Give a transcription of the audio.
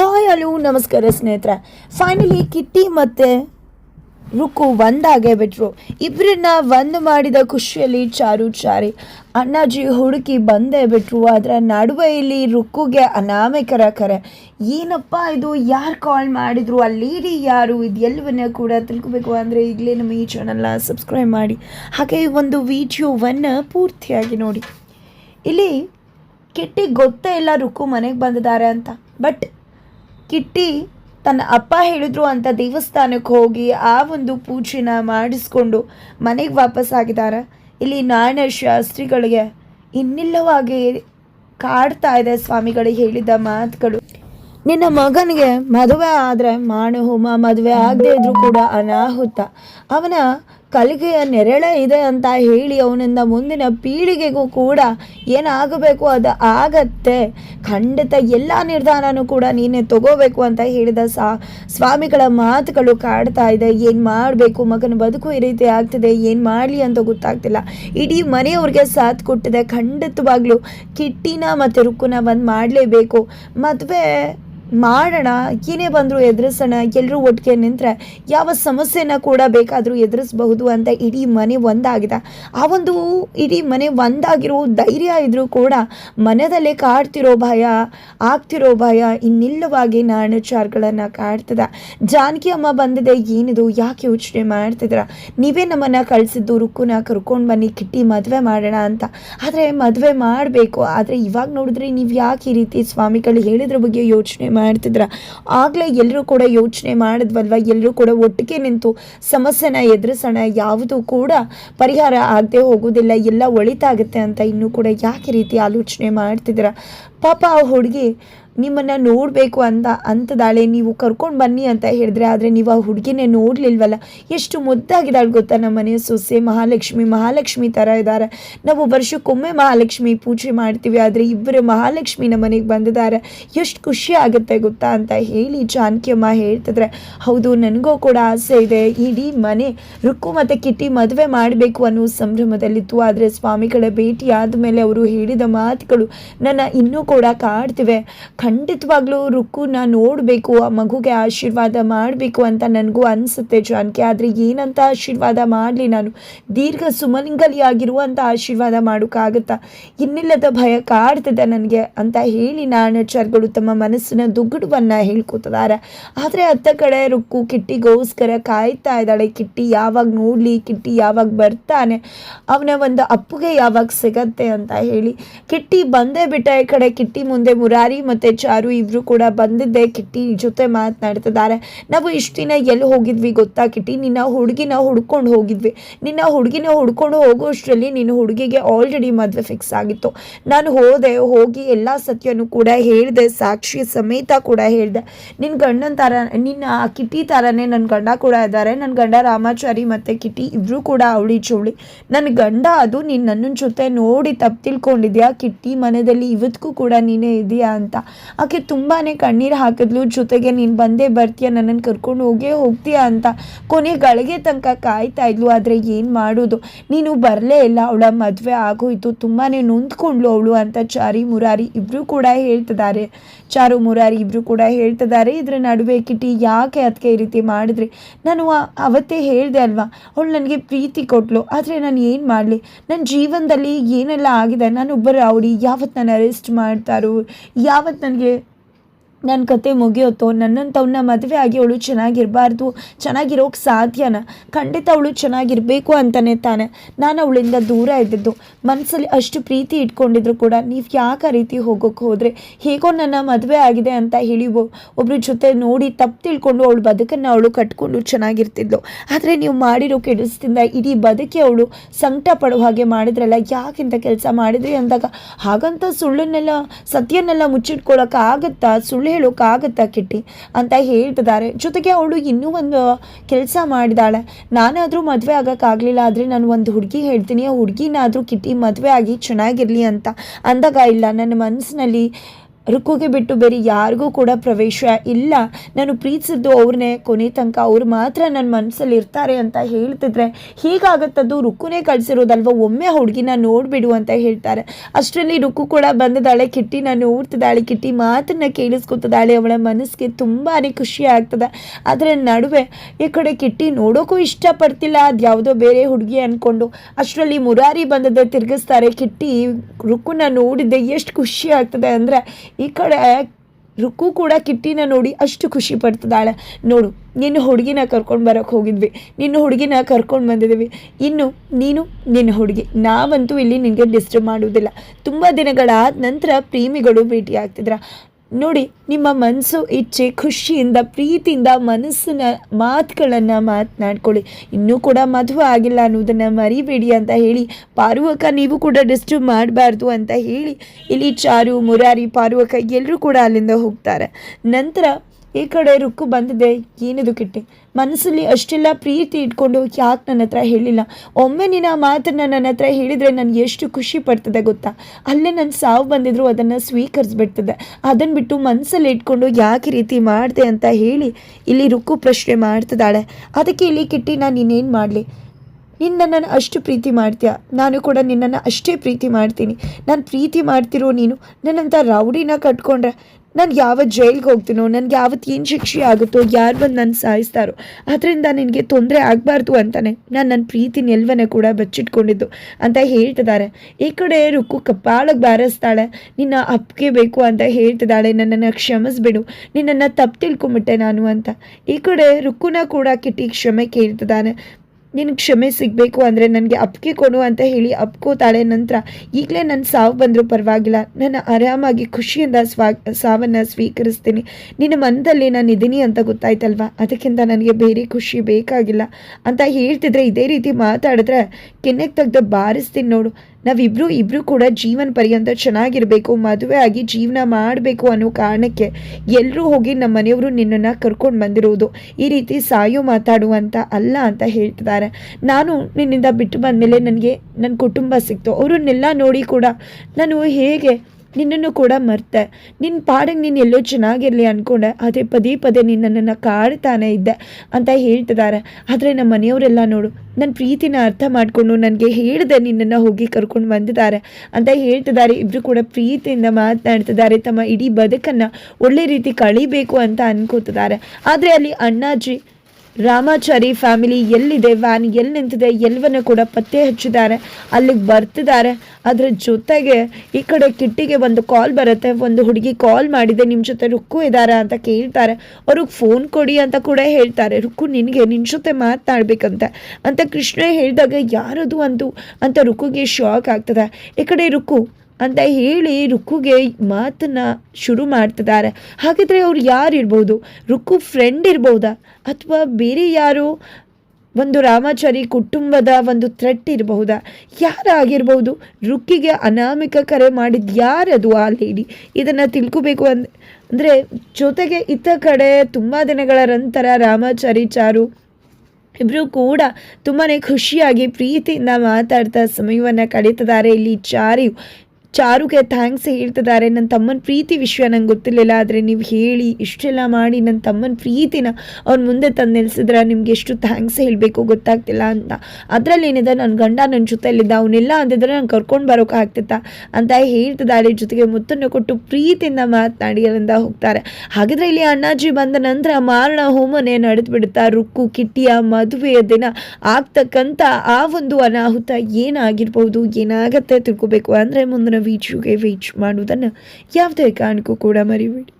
Hi hello ನಮಸ್ಕಾರ ಸ್ನೇಹಿತರೆ. Finally Kitty ಮತ್ತು ರುಕ್ಕು ಒಂದಾಗೇ ಬಿಟ್ರು. ಇಬ್ಬರನ್ನ ಒಂದು ಮಾಡಿದ ಖುಷಿಯಲ್ಲಿ ಚಾರು ಚಾರಿ. ಅಣ್ಣಾಜಿ ಹುಡುಕಿ ಬಂದೇ ಬಿಟ್ರು, ಆದರೆ ನಡುವೆ ಇಲ್ಲಿ ರುಕ್ಕುಗೆ ಅನಾಮಿಕರ ಕರೆ. ಏನಪ್ಪ ಇದು? ಯಾರು ಕಾಲ್ ಮಾಡಿದ್ರು? ಆ ಲೇಡಿ ಯಾರು? ಇದು ಎಲ್ಲವನ್ನ ಕೂಡ ತಿಳ್ಕೊಬೇಕು ಅಂದರೆ ಈಗಲೇ ನಮ್ಮ ಈ ಚಾನಲ್ನ ಸಬ್ಸ್ಕ್ರೈಬ್ ಮಾಡಿ. ಹಾಗೆ ಒಂದು ವಿಡಿಯೋವನ್ನು ಪೂರ್ತಿಯಾಗಿ ನೋಡಿ. ಇಲ್ಲಿ ಕೆಟ್ಟಿಗೆ ಗೊತ್ತೇ ಇಲ್ಲ ರುಕ್ಕು ಮನೆಗೆ ಬಂದಿದ್ದಾರೆ ಅಂತ. ಬಟ್ ಕಿಟ್ಟಿ ತನ್ನ ಅಪ್ಪ ಹೇಳಿದ್ರು ಅಂತ ದೇವಸ್ಥಾನಕ್ಕೆ ಹೋಗಿ ಆ ಒಂದು ಪೂಜೆನ ಮಾಡಿಸ್ಕೊಂಡು ಮನೆಗೆ ವಾಪಸ್ ಆಗಿದ್ದಾರೆ. ಇಲ್ಲಿ ನಾಣ್ಯ ಶಾಸ್ತ್ರಿಗಳಿಗೆ ಇನ್ನಿಲ್ಲವಾಗಿ ಕಾಡ್ತಾ ಇದೆ ಸ್ವಾಮಿಗಳಿಗೆ ಹೇಳಿದ ಮಾತುಗಳು. ನಿನ್ನ ಮಗನಿಗೆ ಮದುವೆ ಆದರೆ ಮಾಣ ಹೋಮ ಮದುವೆ ಆಗದೆ ಇದ್ರೂ ಕೂಡ ಅನಾಹುತ. ಅವನ ಕಲಿಗೆಯ ನೆರಳೆ ಇದೆ ಅಂತ ಹೇಳಿ ಅವನಿಂದ ಮುಂದಿನ ಪೀಳಿಗೆಗೂ ಕೂಡ ಏನಾಗಬೇಕು ಅದು ಆಗತ್ತೆ. ಖಂಡಿತ ಎಲ್ಲ ನಿರ್ಧಾರನೂ ಕೂಡ ನೀನೇ ತಗೋಬೇಕು ಅಂತ ಹೇಳಿದ ಸಾ ಸ್ವಾಮಿಗಳ ಮಾತುಗಳು ಕಾಡ್ತಾ ಇದೆ. ಏನು ಮಾಡಬೇಕು? ಮಗನ ಬದುಕು ಈ ರೀತಿ ಆಗ್ತಿದೆ. ಏನು ಮಾಡಲಿ ಅಂತ ಗೊತ್ತಾಗ್ತಿಲ್ಲ. ಇಡೀ ಮನೆಯವ್ರಿಗೆ ಸಾಥ್ ಕೊಟ್ಟಿದೆ. ಖಂಡಿತವಾಗ್ಲೂ ಕಿಟ್ಟಿನ ಮತ್ತು ರುಕ್ಕುನ ಬಂದು ಮಾಡಲೇಬೇಕು. ಮದುವೆ ಮಾಡೋಣ. ಏನೇ ಬಂದರೂ ಎದುರಿಸೋಣ. ಎಲ್ಲರೂ ಒಟ್ಟಿಗೆ ನಿಂತರೆ ಯಾವ ಸಮಸ್ಯೆನ ಕೂಡ ಬೇಕಾದರೂ ಎದುರಿಸಬಹುದು ಅಂತ ಇಡೀ ಮನೆ ಒಂದಾಗಿದೆ. ಆ ಒಂದು ಇಡೀ ಮನೆ ಒಂದಾಗಿರೋ ಧೈರ್ಯ ಇದ್ದರೂ ಕೂಡ ಮನೆಯಲ್ಲೇ ಕಾಡ್ತಿರೋ ಭಯ, ಆಗ್ತಿರೋ ಭಯ ಇನ್ನಿಲ್ಲವಾಗಿ ನಾಣಚಾರಗಳನ್ನು ಕಾಡ್ತದೆ. ಜಾನಕಿ ಅಮ್ಮ ಬಂದಿದೆ, ಏನಿದು, ಯಾಕೆ ಯೋಚನೆ ಮಾಡ್ತಿದ್ರ ನೀವೇ ನಮ್ಮನ್ನು ಕಳಿಸಿದ್ದು ರುಕ್ಕುನ ಕರ್ಕೊಂಡು ಬನ್ನಿ, ಕಿಟ್ಟಿ ಮದುವೆ ಮಾಡೋಣ ಅಂತ. ಆದರೆ ಮದುವೆ ಮಾಡಬೇಕು. ಆದರೆ ಇವಾಗ ನೋಡಿದ್ರೆ ನೀವು ಯಾಕೆ ಈ ರೀತಿ ಸ್ವಾಮಿಗಳು ಹೇಳಿದ್ರ ಬಗ್ಗೆ ಯೋಚನೆ ಮಾಡ್ತಿದ್ರ. ಆಗಲೇ ಎಲ್ಲರೂ ಕೂಡ ಯೋಚನೆ ಮಾಡಿದ್ವಲ್ವ? ಎಲ್ಲರೂ ಕೂಡ ಒಟ್ಟಿಗೆ ನಿಂತು ಸಮಸ್ಯೆನ ಎದುರಿಸೋಣ. ಯಾವುದು ಕೂಡ ಪರಿಹಾರ ಆಗದೆ ಹೋಗೋದಿಲ್ಲ. ಎಲ್ಲ ಒಳಿತಾಗುತ್ತೆ ಅಂತ ಇನ್ನೂ ಕೂಡ ಯಾಕೆ ರೀತಿ ಆಲೋಚನೆ ಮಾಡ್ತಿದ್ದೀರ? ಪಾಪ ಆ ಹುಡುಗಿ ನಿಮ್ಮನ್ನು ನೋಡಬೇಕು ಅಂತ, ಅಂತದಾಳೆ, ನೀವು ಕರ್ಕೊಂಡು ಬನ್ನಿ ಅಂತ ಹೇಳಿದ್ರೆ, ಆದರೆ ನೀವು ಆ ಹುಡುಗಿನೇ ನೋಡಲಿಲ್ವಲ್ಲ? ಎಷ್ಟು ಮುದ್ದಾಗಿದ್ದಾಳೆ ಗೊತ್ತಾ ನಮ್ಮ ಮನೆಯ ಸೊಸೆ ಮಹಾಲಕ್ಷ್ಮಿ? ಮಹಾಲಕ್ಷ್ಮಿ ಥರ ಇದ್ದಾರೆ ನಾವು ವರ್ಷಕ್ಕೊಮ್ಮೆ ಮಹಾಲಕ್ಷ್ಮಿ ಪೂಜೆ ಮಾಡ್ತೀವಿ, ಆದರೆ ಇಬ್ಬರು ಮಹಾಲಕ್ಷ್ಮಿ ನಮ್ಮ ಮನೆಗೆ ಬಂದಿದ್ದಾರೆ. ಎಷ್ಟು ಖುಷಿ ಆಗುತ್ತೆ ಗೊತ್ತಾ ಅಂತ ಹೇಳಿ ಜಾನಕಿ ಅಮ್ಮ ಹೇಳ್ತಿದ್ರೆ, ಹೌದು, ನನಗೂ ಕೂಡ ಆಸೆ ಇದೆ. ಇಡೀ ಮನೆ ರುಕ್ಕು ಮತ್ತು ಕಿಟ್ಟಿ ಮದುವೆ ಮಾಡಬೇಕು ಅನ್ನೋ ಸಂಭ್ರಮದಲ್ಲಿತ್ತು. ಆದರೆ ಸ್ವಾಮಿಗಳ ಭೇಟಿ ಆದಮೇಲೆ ಅವರು ಹೇಳಿದ ಮಾತುಗಳು ನನ್ನ ಇನ್ನೂ ಕೂಡ ಕಾಡ್ತಿವೆ. ಖಂಡಿತವಾಗ್ಲೂ ರುಕ್ಕುನ ನೋಡಬೇಕು, ಆ ಮಗುಗೆ ಆಶೀರ್ವಾದ ಮಾಡಬೇಕು ಅಂತ ನನಗೂ ಅನಿಸುತ್ತೆ ಜಾನಕಿ. ಆದರೆ ಏನಂತ ಆಶೀರ್ವಾದ ಮಾಡಲಿ ನಾನು? ದೀರ್ಘ ಸುಮಲಿಂಗಲಿಯಾಗಿರುವಂಥ ಆಶೀರ್ವಾದ ಮಾಡೋಕ್ಕಾಗುತ್ತಾ? ಇನ್ನಿಲ್ಲದ ಭಯ ಕಾಡ್ತಿದೆ ನನಗೆ ಅಂತ ಹೇಳಿ ನಾಣಚಾರ್ಗಳು ತಮ್ಮ ಮನಸ್ಸಿನ ದುಗ್ಗುಡವನ್ನು ಹೇಳ್ಕೊತಿದ್ದಾರೆ. ಆದರೆ ಅತ್ತ ಕಡೆ ರುಕ್ಕು ಕಿಟ್ಟಿಗೋಸ್ಕರ ಕಾಯ್ತಾ ಇದ್ದಾಳೆ. ಕಿಟ್ಟಿ ಯಾವಾಗ ನೋಡಲಿ, ಕಿಟ್ಟಿ ಯಾವಾಗ ಬರ್ತಾನೆ, ಅವನ ಒಂದು ಅಪ್ಪುಗೆ ಯಾವಾಗ ಸಿಗತ್ತೆ ಅಂತ ಹೇಳಿ. ಕಿಟ್ಟಿ ಬಂದೇ ಬಿಟ್ಟ ಈ ಕಡೆ, ಕಿಟ್ಟಿ ಮುಂದೆ ಮುರಾರಿ ಮತ್ತು ಚಾರು ಇಬ್ರು ಕೂಡ ಬಂದಿದ್ದೆ. ಕಿಟ್ಟಿ ಜೊತೆ ಮಾತನಾಡ್ತಿದ್ದಾರೆ. ನಾವು ಇಷ್ಟು ದಿನ ಎಲ್ಲಿ ಹೋಗಿದ್ವಿ ಗೊತ್ತಾ ಕಿಟ್ಟಿ? ನಿನ್ನ ಹುಡುಗಿನ ಹುಡ್ಕೊಂಡು ಹೋಗಿದ್ವಿ. ನಿನ್ನ ಹುಡುಗಿನ ಹುಡ್ಕೊಂಡು ಹೋಗೋಷ್ಟರಲ್ಲಿ ನಿನ್ನ ಹುಡುಗಿಗೆ ಆಲ್ರೆಡಿ ಮದುವೆ ಫಿಕ್ಸ್ ಆಗಿತ್ತು. ನಾನು ಹೋದೆ, ಹೋಗಿ ಎಲ್ಲ ಸತ್ಯನೂ ಕೂಡ ಹೇಳಿದೆ, ಸಾಕ್ಷಿ ಸಮೇತ ಕೂಡ ಹೇಳಿದೆ. ನಿನ್ನ ಗಂಡನ ಥರ ನಿನ್ನ ಕಿಟ್ಟಿ ಥರನೇ ನನ್ನ ಗಂಡ ಕೂಡ ಇದ್ದಾರೆ. ನನ್ನ ಗಂಡ ರಾಮಾಚಾರಿ ಮತ್ತು ಕಿಟ್ಟಿ ಇಬ್ಬರು ಕೂಡ ಅವಳಿ ಚೌಳಿ ನನ್ನ ಗಂಡ ಅದು ನೀನು ನನ್ನ ಜೊತೆ ನೋಡಿ ತಪ್ಪು ತಿಳ್ಕೊಂಡಿದ್ಯಾ ಕಿಟ್ಟಿ? ಮನೆಯಲ್ಲಿ ಇವತ್ತಿಗೂ ಕೂಡ ನೀನೇ ಇದೆಯಾ ಅಂತ. ಆಕೆ ತುಂಬಾ ಕಣ್ಣೀರು ಹಾಕಿದ್ಲು. ಜೊತೆಗೆ, ನೀನು ಬಂದೇ ಬರ್ತೀಯ ನನ್ನನ್ನು ಕರ್ಕೊಂಡು ಹೋಗೇ ಹೋಗ್ತೀಯ ಅಂತ ಕೊನೆ ಗಳಿಗೆ ತನಕ ಕಾಯ್ತಾ ಇದ್ಲು. ಆದರೆ ಏನು ಮಾಡೋದು? ನೀನು ಬರಲೇ ಇಲ್ಲ. ಅವಳ ಮದುವೆ ಆಗೋಯ್ತು. ತುಂಬಾ ನೊಂದ್ಕೊಂಡ್ಲು ಅವಳು ಅಂತ ಚಾರಿ ಮುರಾರಿ ಇಬ್ಬರು ಕೂಡ ಹೇಳ್ತಿದ್ದಾರೆ. ಚಾರು ಮುರಾರಿ ಇಬ್ಬರು ಕೂಡ ಹೇಳ್ತಿದ್ದಾರೆ. ಇದರ ನಡುವೆ ಕಿಟ್ಟಿ ಯಾಕೆ ಅದಕ್ಕೆ ಈ ರೀತಿ ಮಾಡಿದ್ರಿ? ನಾನು ಅವತ್ತೇ ಹೇಳಿದೆ ಅಲ್ವಾ? ಅವಳು ನನಗೆ ಪ್ರೀತಿ ಕೊಟ್ಲು. ಆದರೆ ನಾನು ಏನು ಮಾಡಲಿ? ನನ್ನ ಜೀವನದಲ್ಲಿ ಏನೆಲ್ಲ ಆಗಿದೆ? ನಾನೊಬ್ಬ ರೌಡಿ. ಯಾವತ್ತು ನಾನು ಅರೆಸ್ಟ್ ಮಾಡ್ತಾರೋ? ಯಾವತ್ತು ನನಗೆ ನನ್ನ ಕತೆ ಮುಗಿಯುತ್ತೋ. ನನ್ನಂಥವನ್ನ ಮದುವೆ ಆಗಿ ಅವಳು ಚೆನ್ನಾಗಿರಬಾರ್ದು. ಚೆನ್ನಾಗಿರೋಕೆ ಸಾಧ್ಯನ. ಖಂಡಿತ ಅವಳು ಚೆನ್ನಾಗಿರಬೇಕು ಅಂತಲೇ ತಾನೆ. ನಾನು ಅವಳಿಂದ ದೂರ ಇದ್ದಿದ್ದು. ಮನಸ್ಸಲ್ಲಿ ಅಷ್ಟು ಪ್ರೀತಿ ಇಟ್ಕೊಂಡಿದ್ರು ಕೂಡ ನೀವು ಯಾಕೆ ರೀತಿ ಹೋಗೋಕೆ ಹೋದರೆ? ಹೇಗೋ ನನ್ನ ಮದುವೆ ಆಗಿದೆ ಅಂತ ಹೇಳಿ ಒಬ್ಬರ ಜೊತೆ ನೋಡಿ ತಪ್ಪು ತಿಳ್ಕೊಂಡು ಅವಳು ಬದುಕನ್ನು ಅವಳು ಕಟ್ಕೊಂಡು ಚೆನ್ನಾಗಿರ್ತಿದ್ಲು. ಆದರೆ ನೀವು ಮಾಡಿರೋ ಕೆಡಿಸ್ತಿಂದ ಇಡೀ ಬದುಕಿ ಅವಳು ಸಂಕಟ ಪಡೋ ಹಾಗೆ ಮಾಡಿದ್ರಲ್ಲ ಯಾಕಿಂತ ಕೆಲಸ ಮಾಡಿದ್ರಿ ಅಂದಾಗ? ಹಾಗಂತ ಸುಳ್ಳನ್ನೆಲ್ಲ, ಸತ್ಯನ್ನೆಲ್ಲ ಮುಚ್ಚಿಟ್ಕೊಳ್ಳೋಕ್ಕಾಗತ್ತಾ ಸುಳ್ಳು ಹೇಳೋಕ್ಕಾಗತ್ತಾ ಕಿಟ್ಟಿ ಅಂತ ಹೇಳ್ತಿದ್ದಾರೆ. ಜೊತೆಗೆ ಅವಳು ಇನ್ನೂ ಒಂದು ಕೆಲಸ ಮಾಡಿದಾಳೆ. ನಾನಾದರೂ ಮದುವೆ ಆಗೋಕ್ಕಾಗಲಿಲ್ಲ ಆದರೆ ನಾನು ಒಂದು ಹುಡುಗಿ ಹೇಳ್ತೀನಿ, ಆ ಹುಡುಗಿನಾದರೂ ಕಿಟ್ಟಿ ಮದುವೆ ಆಗಿ ಚೆನ್ನಾಗಿರಲಿ ಅಂತ ಅಂದಾಗ ಇಲ್ಲ. ನನ್ನ ಮನಸ್ಸಿನಲ್ಲಿ ರುಕ್ಕುಗೆ ಬಿಟ್ಟು ಬೇರೆ ಯಾರಿಗೂ ಕೂಡ ಪ್ರವೇಶ ಇಲ್ಲ. ನಾನು ಪ್ರೀತಿಸಿದ್ದು ಅವ್ರನ್ನೇ, ಕೊನೆ ತನಕ ಅವ್ರು ಮಾತ್ರ ನನ್ನ ಮನಸ್ಸಲ್ಲಿ ಇರ್ತಾರೆ ಅಂತ ಹೇಳ್ತಿದ್ರೆ ಹೀಗಾಗುತ್ತದ್ದು ರುಕ್ಕುನೇ ಕಳಿಸಿರೋದಲ್ವ? ಒಮ್ಮೆ ಹುಡುಗಿನ ನೋಡಿಬಿಡು ಅಂತ ಹೇಳ್ತಾರೆ. ಅಷ್ಟರಲ್ಲಿ ರುಕ್ಕು ಕೂಡ ಬಂದಿದ್ದಾಳೆ ಕಿಟ್ಟಿನ ನೋಡ್ತಿದ್ದಾಳೆ ಕಿಟ್ಟಿ ಮಾತನ್ನ ಕೇಳಿಸ್ಕೊತಿದ್ದಾಳೆ. ಅವಳ ಮನಸ್ಸಿಗೆ ತುಂಬಾ ಖುಷಿ ಆಗ್ತದೆ. ಅದರ ನಡುವೆ ಈ ಕಡೆ ಕಿಟ್ಟಿ ನೋಡೋಕ್ಕೂ ಇಷ್ಟಪಡ್ತಿಲ್ಲ. ಅದು ಯಾವುದೋ ಬೇರೆ ಹುಡುಗಿ ಅಂದ್ಕೊಂಡು ಅಷ್ಟರಲ್ಲಿ ಮುರಾರಿ ಬಂದದ್ದು ತಿರುಗಿಸ್ತಾರೆ. ಕಿಟ್ಟಿ ರುಕ್ಕುನ ನೋಡಿದ್ದೆ ಎಷ್ಟು ಖುಷಿ ಆಗ್ತದೆ ಅಂದರೆ ಈ ಕಡೆ ರುಕ್ಕು ಕೂಡ ಕಿಟ್ಟಿನ ನೋಡಿ ಅಷ್ಟು ಖುಷಿ ಪಡ್ತಿದ್ದಾಳೆ. ನೋಡು, ನಿನ್ನ ಹುಡುಗಿನ ಕರ್ಕೊಂಡು ಬರೋಕ್ಕೆ ಹೋಗಿದ್ವಿ. ನಿನ್ನ ಹುಡುಗಿನ ಕರ್ಕೊಂಡು ಬಂದಿದ್ದೀವಿ ಇನ್ನು ನೀನು ನಿನ್ನ ಹುಡುಗಿ. ನಾವಂತೂ ಇಲ್ಲಿ ನಿನಗೆ ಡಿಸ್ಟರ್ಬ್ ಮಾಡುವುದಿಲ್ಲ. ತುಂಬ ದಿನಗಳಾದ ನಂತರ ಪ್ರೇಮಿಗಳು ಭೇಟಿ ಆಗ್ತಿದ್ರ ನೋಡಿ, ನಿಮ್ಮ ಮನಸ್ಸು ಇಚ್ಛೆ, ಖುಷಿಯಿಂದ, ಪ್ರೀತಿಯಿಂದ ಮನಸ್ಸಿನ ಮಾತುಗಳನ್ನು ಮಾತನಾಡ್ಕೊಳ್ಳಿ. ಇನ್ನೂ ಕೂಡ ಮದುವೆ ಆಗಿಲ್ಲ ಅನ್ನೋದನ್ನು ಮರಿಬೇಡಿ ಅಂತ ಹೇಳಿ, ಪಾರ್ವಕ ನೀವು ಕೂಡ ಡಿಸ್ಟರ್ಬ್ ಮಾಡಬಾರ್ದು ಅಂತ ಹೇಳಿ, ಇಲ್ಲಿ ಚಾರು, ಮುರಾರಿ, ಪಾರ್ವಕ ಎಲ್ಲರೂ ಕೂಡ ಅಲ್ಲಿಂದ ಹೋಗ್ತಾರೆ. ನಂತರ ಈ ಕಡೆ ರುಕ್ಕು ಬಂದಿದೆ, ಏನಿದು ಕಿಟ್ಟೆ? ಮನಸ್ಸಲ್ಲಿ ಅಷ್ಟೆಲ್ಲ, ಪ್ರೀತಿ ಇಟ್ಕೊಂಡು ಯಾಕೆ ನನ್ನ ಹತ್ರ ಹೇಳಿಲ್ಲ? ಒಮ್ಮೆ ನಿನ್ನ ಆ ಮಾತನ್ನು ನನ್ನ ಹತ್ರ ಹೇಳಿದರೆ ನನಗೆ ಎಷ್ಟು ಖುಷಿ ಪಡ್ತದೆ ಗೊತ್ತಾ? ಅಲ್ಲೇ ನನ್ನ ಸಾವು ಬಂದಿದ್ರು ಅದನ್ನು ಸ್ವೀಕರಿಸ್ಬಿಡ್ತದೆ. ಅದನ್ನು ಬಿಟ್ಟು ಮನಸ್ಸಲ್ಲಿ ಇಟ್ಕೊಂಡು ಯಾಕೆ ರೀತಿ ಮಾಡಿದೆ ಅಂತ ಹೇಳಿ ಇಲ್ಲಿ ರುಕ್ಕು ಪ್ರಶ್ನೆ ಮಾಡ್ತಿದ್ದಾಳೆ. ಅದಕ್ಕೆ ಇಲ್ಲಿ ಕಿಟ್ಟಿ, ನಾನು ಇನ್ನೇನು ಮಾಡಲಿ? ನೀನು ನನ್ನನ್ನು ಅಷ್ಟು ಪ್ರೀತಿ ಮಾಡ್ತೀಯ? ನಾನು ಕೂಡ ನಿನ್ನನ್ನು ಅಷ್ಟೇ ಪ್ರೀತಿ ಮಾಡ್ತೀನಿ. ನಾನು ಪ್ರೀತಿ ಮಾಡ್ತಿರೋ ನೀನು ನನ್ನಂಥ ರೌಡಿನ ಕಟ್ಕೊಂಡ್ರೆ ನಾನು ಯಾವ ಜೈಲ್ಗೆ ಹೋಗ್ತೀನೋ, ನನಗೆ ಯಾವತ್ತು ಏನು ಶಿಕ್ಷೆ ಆಗುತ್ತೋ, ಯಾರು ಬಂದು ನನ್ನ ಸಾಯಿಸ್ತಾರೋ, ಅದರಿಂದ ನಿನಗೆ ತೊಂದರೆ ಆಗಬಾರ್ದು ಅಂತಾನೆ ನಾನು ನನ್ನ ಪ್ರೀತಿ ನಿಲ್ವನೆ ಕೂಡ ಬಚ್ಚಿಟ್ಕೊಂಡಿದ್ದು ಅಂತ ಹೇಳ್ತಿದ್ದಾರೆ ಈ ಕಡೆ ರುಕ್ಕು ಕಪ್ಪಾಳಕ್ಕೆ ಬಾರಿಸ್ತಾಳೆ. ನಿನ್ನ ಅಪ್ಪಿಗೆ ಬೇಕು ಅಂತ ಹೇಳ್ತಿದ್ದಾಳೆ ನನ್ನನ್ನು ಕ್ಷಮಿಸ್ಬಿಡು. ನಿನ್ನನ್ನು ತಪ್ಪು ತಿಳ್ಕೊಂಬಿಟ್ಟೆ ನಾನು ಅಂತ. ಈ ಕಡೆ ರುಕ್ಕುನ ಕೂಡ ಕಿಟ್ಟಿ ಕ್ಷಮೆ ಕೇಳ್ತಿದ್ದಾನೆ ನಿನಗೆ ಕ್ಷಮೆ ಸಿಗಬೇಕು ಅಂದರೆ ನನಗೆ ಅಪ್ಪಿಗೆ ಕೊಡು ಅಂತ ಹೇಳಿ ಅಪ್ಕೋತಾಳೆ ನಂತರ ಈಗಲೇ ನನ್ನ ಸಾವು ಬಂದರೂ ಪರವಾಗಿಲ್ಲ. ನಾನು ಆರಾಮಾಗಿ ಖುಷಿಯಿಂದ ಸ್ವಾ ಸಾವನ್ನು ಸ್ವೀಕರಿಸ್ತೀನಿ. ನಿನ್ನ ಮನದಲ್ಲಿ ನಾನು ಇದ್ದೀನಿ ಅಂತ ಗೊತ್ತಾಯ್ತಲ್ವ? ಅದಕ್ಕಿಂತ ನನಗೆ ಬೇರೆ ಖುಷಿ ಬೇಕಾಗಿಲ್ಲ. ಅಂತ ಹೇಳ್ತಿದ್ರೆ ಇದೇ ರೀತಿ ಮಾತಾಡಿದ್ರೆ ಕೆನ್ನೆಗೆ ತೆಗೆದು ಬಾರಿಸ್ತೀನಿ ನೋಡು. ನಾವಿಬ್ಬರು ಇಬ್ಬರು ಕೂಡ ಜೀವನ ಪರ್ಯಂತ ಚೆನ್ನಾಗಿರಬೇಕು, ಮದುವೆ ಆಗಿ ಜೀವನ ಮಾಡಬೇಕು ಅನ್ನೋ ಕಾರಣಕ್ಕೆ ಎಲ್ಲರೂ ಹೋಗಿ ನಮ್ಮ ಮನೆಯವರು ನಿನ್ನನ್ನು ಕರ್ಕೊಂಡು ಬಂದಿರುವುದು ಈ ರೀತಿ ಸಾಯೋ ಮಾತಾಡುವಂಥ ಅಲ್ಲ ಅಂತ ಹೇಳ್ತಿದ್ದಾರೆ. ನಾನು ನಿನ್ನಿಂದ ಬಿಟ್ಟು ಬಂದಮೇಲೆ ನನಗೆ ನನ್ನ ಕುಟುಂಬ ಸಿಕ್ತು. ಅವರನ್ನೆಲ್ಲ ನೋಡಿ ಕೂಡ ನಾನು ಹೇಗೆ ನಿನ್ನನ್ನು ಕೂಡ ಮರ್ತೆ. ನಿನ್ನ ಪಾಡಿಗೆ ನೀನು ಎಲ್ಲೋ ಚೆನ್ನಾಗಿರಲಿ ಅಂದ್ಕೊಂಡೆ ಅದೇ ಪದೇ ಪದೇ ನಿನ್ನನ್ನು ಕಾಡ್ತಾನೆ ಇದ್ದೆ ಅಂತ ಹೇಳ್ತಿದ್ದಾರೆ ಆದರೆ ನಮ್ಮ ಮನೆಯವರೆಲ್ಲ ನೋಡು ನನ್ನ ಪ್ರೀತಿನ ಅರ್ಥ ಮಾಡಿಕೊಂಡು ನನಗೆ ಹೇಳಿದೆ ನಿನ್ನನ್ನು ಹೋಗಿ ಕರ್ಕೊಂಡು ಬಂದಿದ್ದಾರೆ ಅಂತ ಹೇಳ್ತಿದ್ದಾರೆ ಇಬ್ಬರು ಕೂಡ ಪ್ರೀತಿಯಿಂದ ಮಾತನಾಡ್ತಿದ್ದಾರೆ ತಮ್ಮ ಇಡೀ ಬದುಕನ್ನು ಒಳ್ಳೆ ರೀತಿ ಕಳಿಬೇಕು ಅಂತ ಅನ್ಕೋತಿದ್ದಾರೆ ಆದರೆ ಅಲ್ಲಿ ಅಣ್ಣಾಜಿ ರಾಮಾಚಾರಿ ಫ್ಯಾಮಿಲಿ ಎಲ್ಲಿದೆ? ವ್ಯಾನ್ ಎಲ್ಲಿ ನಿಂತಿದೆ? ಎಲ್ಲವನ್ನೂ ಕೂಡ ಪತ್ತೆ ಹಚ್ಚಿದ್ದಾರೆ. ಅಲ್ಲಿಗೆ ಬರ್ತಿದ್ದಾರೆ. ಅದರ ಜೊತೆಗೆ ಈ ಕಡೆ ಕಿಟ್ಟಿಗೆ ಒಂದು ಕಾಲ್ ಬರುತ್ತೆ. ಒಂದು ಹುಡುಗಿ ಕಾಲ್ ಮಾಡಿದೆ ನಿಮ್ಮ ಜೊತೆ ರುಕ್ಕು ಇದ್ದಾರೆ ಅಂತ ಕೇಳ್ತಾರೆ. ಅವ್ರಿಗೆ ಫೋನ್ ಕೊಡಿ ಅಂತ ಕೂಡ ಹೇಳ್ತಾರೆ. ರುಕ್ಕು, ನಿನಗೆ ನಿನ್ನ ಜೊತೆ ಮಾತನಾಡ್ಬೇಕಂತ. ಅಂತ ಕೃಷ್ಣ ಹೇಳಿದಾಗ, ಯಾರದು? ಅಂತು ಅಂತ ರುಕ್ಕುಗೆ ಶಾಕ್ ಆಗ್ತದೆ. ಈ ಕಡೆ ರುಕ್ಕು ಅಂತ ಹೇಳಿ ರುಕ್ಕುಗೆ ಮಾತನ್ನು ಶುರು ಮಾಡ್ತಿದ್ದಾರೆ. ಹಾಗಿದ್ರೆ ಅವ್ರು ಯಾರು ಇರ್ಬೋದು? ರುಕ್ಕು ಫ್ರೆಂಡ್ ಇರ್ಬೋದಾ? ಅಥವಾ ಬೇರೆ ಯಾರು? ಒಂದು ರಾಮಾಚಾರಿ ಕುಟುಂಬದ ಒಂದು ಥ್ರೆಟ್ ಇರಬಹುದಾ ಯಾರಾಗಿರ್ಬೋದು ರುಕ್ಕಿಗೆ ಅನಾಮಿಕ ಕರೆ ಮಾಡಿದ ಯಾರದು ಆ ಲೇಡಿ ಇದನ್ನು ತಿಳ್ಕೊಬೇಕು ಅಂದ, ಅಂದರೆ ಜೊತೆಗೆ ಇತ್ತ ಕಡೆ ತುಂಬ ದಿನಗಳ ನಂತರ ರಾಮಾಚಾರಿ ಚಾರು ಇಬ್ಬರು ಕೂಡ ತುಂಬಾ ಖುಷಿಯಾಗಿ ಪ್ರೀತಿಯಿಂದ ಮಾತಾಡ್ತಾ ಸಮಯವನ್ನು ಕಳೀತಿದ್ದಾರೆ. ಇಲ್ಲಿ ಚಾರಿ ಚಾರುಗೆ ಥ್ಯಾಂಕ್ಸ್ ಹೇಳ್ತಿದ್ದಾರೆ. ನನ್ನ ತಮ್ಮನ ಪ್ರೀತಿ ವಿಷಯ ನಂಗೆ ಗೊತ್ತಿರಲಿಲ್ಲ, ಆದರೆ ನೀವು ಹೇಳಿ ಇಷ್ಟೆಲ್ಲ ಮಾಡಿ ನನ್ನ ತಮ್ಮನ ಪ್ರೀತಿನ ಅವ್ನ ಮುಂದೆ ತಂದು ನಿಲ್ಸಿದ್ರೆ ನಿಮ್ಗೆ ಎಷ್ಟು ಥ್ಯಾಂಕ್ಸ್ ಹೇಳಬೇಕು ಗೊತ್ತಾಗ್ತಿಲ್ಲ ಅಂತ. ಅದರಲ್ಲಿ ಏನಿದೆ ನನ್ನ ಗಂಡ ನನ್ನ ಜೊತೆಯಲ್ಲಿದ್ದ ಅವನ್ನೆಲ್ಲ ಅಂದಿದ್ರೆ ನಾನು ಕರ್ಕೊಂಡು ಬರೋಕೆ ಆಗ್ತಿತ್ತ ಅಂತ ಹೇಳ್ತಿದ್ದಾರೆ. ಜೊತೆಗೆ ಮುತ್ತನ್ನು ಕೊಟ್ಟು ಪ್ರೀತಿಯಿಂದ ಮಾತನಾಡಿ ಅಲ್ಲಿಂದ ಹೋಗ್ತಾರೆ. ಹಾಗಿದ್ರೆ ಇಲ್ಲಿ ಅಣ್ಣಾಜಿ ಬಂದ ನಂತರ ಮಾರಣ ಹೋಮನೆ ನಡೆದು ಬಿಡುತ್ತಾ ರುಕ್ಕು, ಕಿಟ್ಟಿಯ ಮದುವೆಯ ದಿನ ಆಗ್ತಕ್ಕಂಥ ಆ ಒಂದು ಅನಾಹುತ ಏನಾಗಿರ್ಬೋದು, ಏನಾಗತ್ತೆ ತಿಳ್ಕೊಬೇಕು. ಅಂದರೆ ಮುಂದಿನ ವೀಡಿಯೋಗೆ ವೇಚ್ ಮಾಡುವುದನ್ನು ಯಾವುದೇ ಕಾರಣಕ್ಕೂ ಕೂಡ ಮರಿಬೇಡಿ